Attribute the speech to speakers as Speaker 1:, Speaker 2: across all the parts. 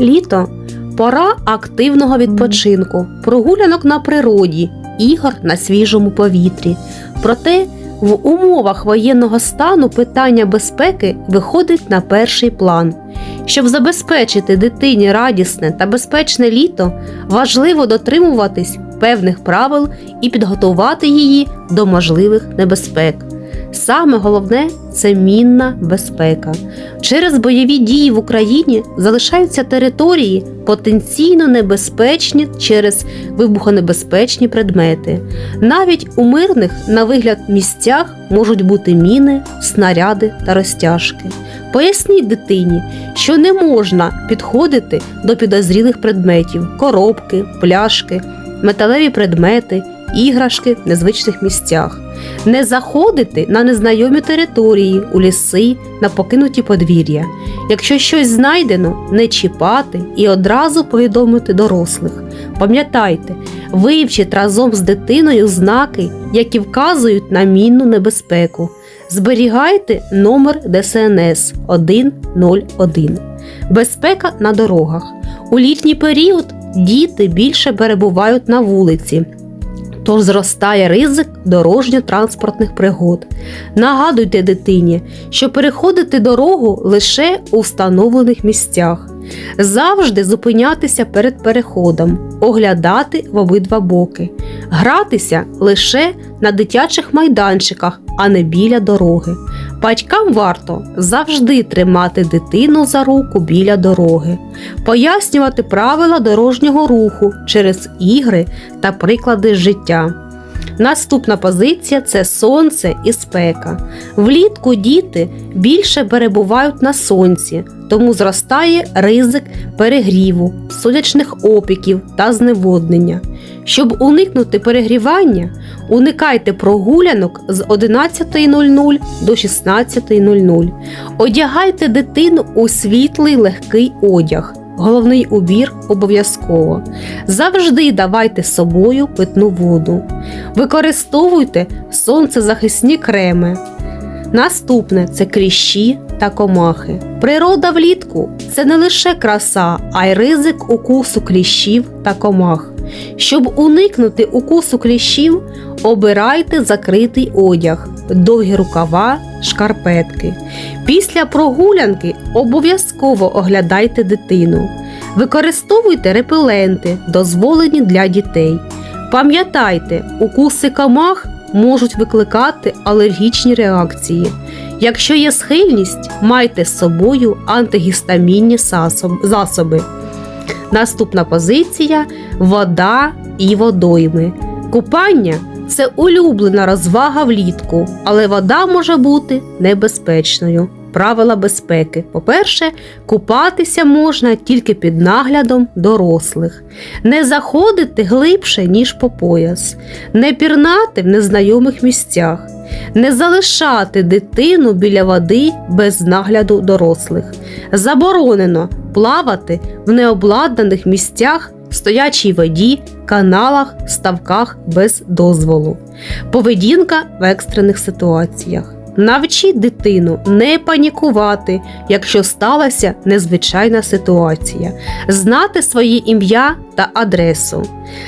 Speaker 1: Літо пора активного відпочинку, прогулянок на природі, ігор на свіжому повітрі. Проте в умовах воєнного стану питання безпеки виходить на перший план. Щоб забезпечити дитині радісне та безпечне літо, важливо дотримуватись певних правил і підготувати її до можливих небезпек. Саме головне це мінна безпека. Через бойові дії в Україні залишаються території потенційно небезпечні через вибухонебезпечні предмети. Навіть у мирних, на вигляд, місцях можуть бути міни, снаряди та розтяжки. Поясніть дитині, що не можна підходити до підозрілих предметів, коробки, пляшки, металеві предмети, іграшки в незвичних місцях. Не заходити на незнайомі території, у ліси, на покинуті подвір'я. Якщо щось знайдено, не чіпати і одразу повідомити дорослих. Пам'ятайте, вивчіть разом з дитиною знаки, які вказують на мінну небезпеку. Зберігайте номер ДСНС 101. Безпека на дорогах. У літній період діти більше перебувають на вулиці. Тож зростає ризик дорожньо-транспортних пригод. Нагадуйте дитині, що переходити дорогу лише у встановлених місцях, завжди зупинятися перед переходом, оглядати в обидва боки, гратися лише на дитячих майданчиках, а не біля дороги. Батькам варто завжди тримати дитину за руку біля дороги, пояснювати правила дорожнього руху через ігри та приклади життя. Наступна позиція це сонце і спека. Влітку діти більше перебувають на сонці, тому зростає ризик перегріву, сонячних опіків та зневоднення. Щоб уникнути перегрівання, уникайте прогулянок з 11.00 до 16.00. Одягайте дитину у світлий легкий одяг. Головний убір обов'язково. Завжди давайте з собою питну воду. Використовуйте сонцезахисні креми. Наступне це кліщі та комахи. Природа влітку це не лише краса, а й ризик укусу кліщів та комах. Щоб уникнути укусу кліщів, обирайте закритий одяг, довгі рукава, шкарпетки. Після прогулянки обов'язково оглядайте дитину. Використовуйте репеленти, дозволені для дітей. Пам'ятайте, укуси комах можуть викликати алергічні реакції. Якщо є схильність, майте з собою антигістамінні засоби. Наступна позиція вода і водойми. Купання це улюблена розвага влітку, але вода може бути небезпечною. Правила безпеки. По-перше, купатися можна тільки під наглядом дорослих, не заходити глибше, ніж по пояс, не пірнати в незнайомих місцях, не залишати дитину біля води без нагляду дорослих. Заборонено плавати в необладнаних місцях, стоячій воді, каналах, ставках без дозволу. Поведінка в екстрених ситуаціях. Навчіть дитину не панікувати, якщо сталася незвичайна ситуація, знати своє ім'я та адресу,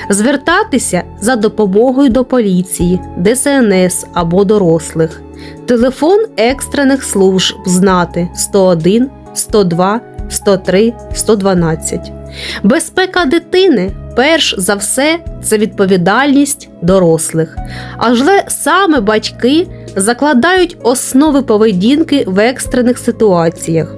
Speaker 1: звертатися за допомогою до поліції, ДСНС або дорослих, телефон екстрених служб знати 101, 102, 103, 112. Безпека дитини перш за все це відповідальність дорослих. Адже саме батьки закладають основи поведінки в екстрених ситуаціях.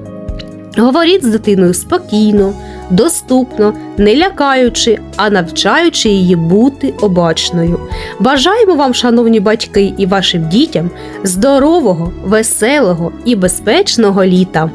Speaker 1: Говоріть з дитиною спокійно, доступно, не лякаючи, а навчаючи її бути обачною. Бажаємо вам, шановні батьки, і вашим дітям здорового, веселого і безпечного літа!